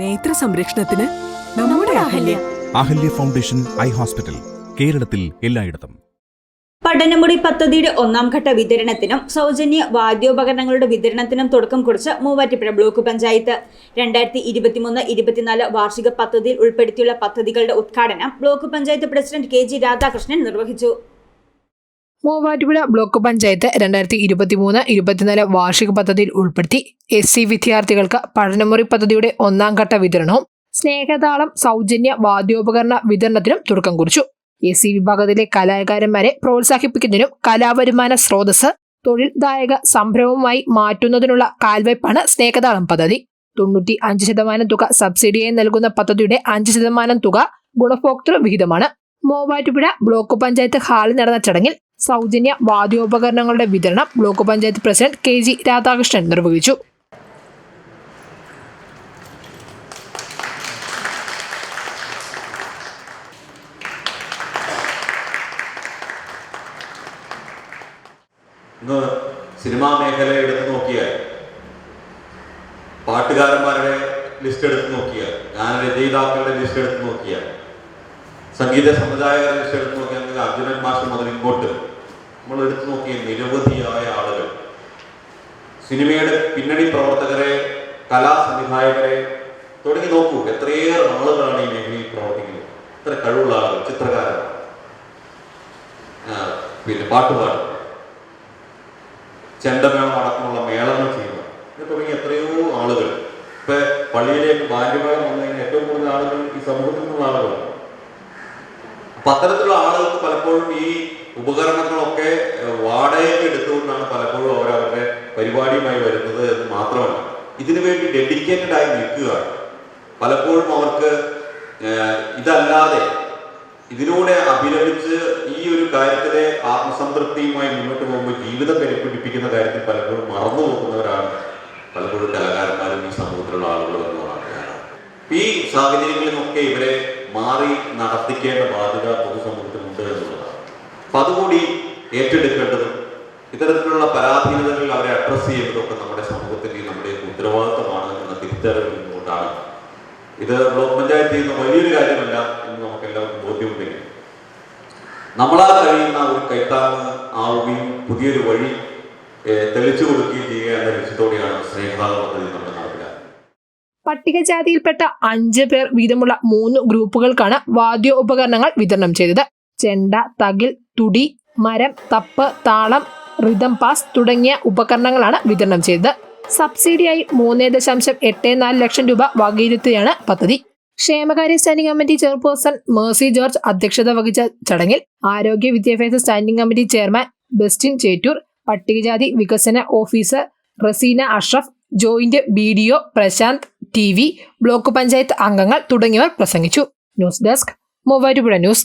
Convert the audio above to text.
നേത്ര സംരക്ഷണത്തിന് നമ്മുടെ Ahalya. Ahalya. Foundation eye hospital കേരളത്തിൽ എല്ലായിടത്തും. പഠനമുറി പദ്ധതിയുടെ ഒന്നാം ഘട്ട വിതരണത്തിനും സൗജന്യ വാദ്യോപകരണങ്ങളുടെ വിതരണത്തിനും തുടക്കം കുറിച്ച് മൂവാറ്റുപുഴ ബ്ലോക്ക് പഞ്ചായത്ത്. രണ്ടായിരത്തി ഇരുപത്തിമൂന്ന് ഇരുപത്തിനാല് വാർഷിക പദ്ധതിയിൽ ഉൾപ്പെടുത്തിയുള്ള പദ്ധതികളുടെ ഉദ്ഘാടനം block panchayat president K G Radhakrishnan നിർവഹിച്ചു. മൂവാറ്റുപുഴ ബ്ലോക്ക് പഞ്ചായത്ത് രണ്ടായിരത്തി ഇരുപത്തി മൂന്ന് ഇരുപത്തിനാല് വാർഷിക പദ്ധതിയിൽ ഉൾപ്പെടുത്തി എസ് സി വിദ്യാർത്ഥികൾക്ക് പഠനമുറി പദ്ധതിയുടെ ഒന്നാം ഘട്ട വിതരണവും സ്നേഹതാളം സൗജന്യ വാദ്യോപകരണ വിതരണത്തിനും തുടക്കം കുറിച്ചു. എസ് സി വിഭാഗത്തിലെ കലാകാരന്മാരെ പ്രോത്സാഹിപ്പിക്കുന്നതിനും കലാവരുമാന സ്രോതസ് തൊഴിൽദായക സംരംഭവുമായി മാറ്റുന്നതിനുള്ള കാൽവയ്പാണ് സ്നേഹതാളം പദ്ധതി. തൊണ്ണൂറ്റി അഞ്ച് ശതമാനം തുക സബ്സിഡിയായി നൽകുന്ന പദ്ധതിയുടെ അഞ്ച് ശതമാനം തുക ഗുണഭോക്തൃ വിഹിതമാണ്. മൂവാറ്റുപുഴ ബ്ലോക്ക് പഞ്ചായത്ത് ഹാളിൽ നടന്ന ചടങ്ങിൽ സൗജന്യ വാദ്യോപകരണങ്ങളുടെ വിതരണം block panchayat president K G Radhakrishnan നിർവഹിച്ചു. സിനിമാ മേഖല എടുത്ത് നോക്കിയാൽ പാട്ടുകാരന്മാരുടെ ലിസ്റ്റ് എടുത്ത് നോക്കിയാൽ ഗാനരചയിതാക്കളുടെ ലിസ്റ്റ് എടുത്ത് നോക്കിയാൽ സംഗീത സമുദായ ലിസ്റ്റ് എടുത്ത് നോക്കിയാൽ അർജുനൻ മാസ്റ്റർ മുതൽ ഇങ്ങോട്ട് നമ്മൾ എടുത്തു നോക്കിയ നിരവധിയായ ആളുകൾ. സിനിമയുടെ പിന്നണി പ്രവർത്തകരെ കലാ സംവിധായകരെ തുടങ്ങി നോക്കൂ എത്രയേറെ ആളുകളാണ് ഈ മേഖലയിൽ പ്രവർത്തിക്കുന്നത്. എത്ര കഴിവുള്ള ആളുകൾ ചിത്രകാരൻ പിന്നെ പാട്ടുപാടും. ചെണ്ടമേളം അടക്കമുള്ള മേളങ്ങൾ ചെയ്യുക ഇത് തുടങ്ങി എത്രയോ ആളുകൾ. ഇപ്പൊ പള്ളിയിലേക്ക് ബാല്യമേളം വന്നതിന് ഏറ്റവും കൂടുതൽ ആളുകൾ ഈ സമൂഹത്തിൽ നിന്നുള്ള ആളുകളാണ്. അത്തരത്തിലുള്ള ആളുകൾക്ക് പലപ്പോഴും ഈ ഉപകരണങ്ങളൊക്കെ വാടകയ്ക്ക് എടുത്തുകൊണ്ടാണ് പലപ്പോഴും അവർ അവരുടെ പരിപാടിയുമായി വരുന്നത് എന്ന് മാത്രമല്ല ഇതിനു വേണ്ടി ഡെഡിക്കേറ്റഡ് ആയി നിൽക്കുകയാണ് പലപ്പോഴും അവർക്ക് ഇതല്ലാതെ ഇതിലൂടെ അഭിലപിച്ച് ഈ ഒരു കാര്യത്തിലെ ആത്മസംതൃപ്തിയുമായി മുന്നോട്ട് പോകുമ്പോൾ ജീവിതം കരിപ്പിടിപ്പിക്കുന്ന കാര്യത്തിൽ പലപ്പോഴും മറന്നു പോകുന്നവരാണ് പലപ്പോഴും കലാകാരന്മാരും ഈ സമൂഹത്തിലുള്ള ഞാൻ ഈ സാഹചര്യങ്ങളിൽ നിന്നൊക്കെ ഇവരെ മാറി നടത്തിക്കേണ്ട ബാധ്യത പൊതുസമൂഹത്തിനുണ്ട് അപ്പൊ അതുകൂടി ഏറ്റെടുക്കേണ്ടതും ഇത്തരത്തിലുള്ള പരാധീനതകൾ അവരെ അഡ്രസ്സ് ചെയ്യുന്നതൊക്കെ നമ്മുടെ സമൂഹത്തിന്റെ നമ്മുടെ ഉത്തരവാദിത്തമാണ് എന്ന തിരിച്ചറിവിൽ ഇത് ബ്ലോക്ക് പഞ്ചായത്ത് ചെയ്യുന്ന വലിയൊരു കാര്യമല്ല എന്ന് നമുക്ക് എല്ലാവർക്കും ബോധ്യമുണ്ടെങ്കിൽ. നമ്മളാൽ കഴിയുന്ന ഒരു കൈത്താങ് ആവുകയും പുതിയൊരു വഴി തെളിച്ചു കൊടുക്കുകയും ചെയ്യുക എന്ന ലക്ഷ്യത്തോടെയാണ് സ്നേഹദാന പദ്ധതി നമ്മൾ പട്ടികജാതിയിൽപ്പെട്ട അഞ്ച് പേർ വീതമുള്ള മൂന്ന് ഗ്രൂപ്പുകൾക്കാണ് വാദ്യോപകരണങ്ങൾ വിതരണം ചെയ്തത്. ചെണ്ട തകിൽ തുടി മരം തപ്പ് താളം റിതം പാസ് തുടങ്ങിയ ഉപകരണങ്ങളാണ് വിതരണം ചെയ്തത്. സബ്സിഡിയായി മൂന്ന് ദശാംശം എട്ട് നാല് ലക്ഷം രൂപ വകയിരുത്തുകയാണ് പദ്ധതി. ക്ഷേമകാര്യ standing committee chairperson Mercy George അധ്യക്ഷത വഹിച്ച ചടങ്ങിൽ ആരോഗ്യ വിദ്യാഭ്യാസ standing committee chairman Bestin Chettoor പട്ടികജാതി വികസന officer Raseena Ashraf joint B D O Prashanth T V block panchayat അംഗങ്ങൾ തുടങ്ങിയവർ പ്രസംഗിച്ചു. News desk Muvattupuzha news.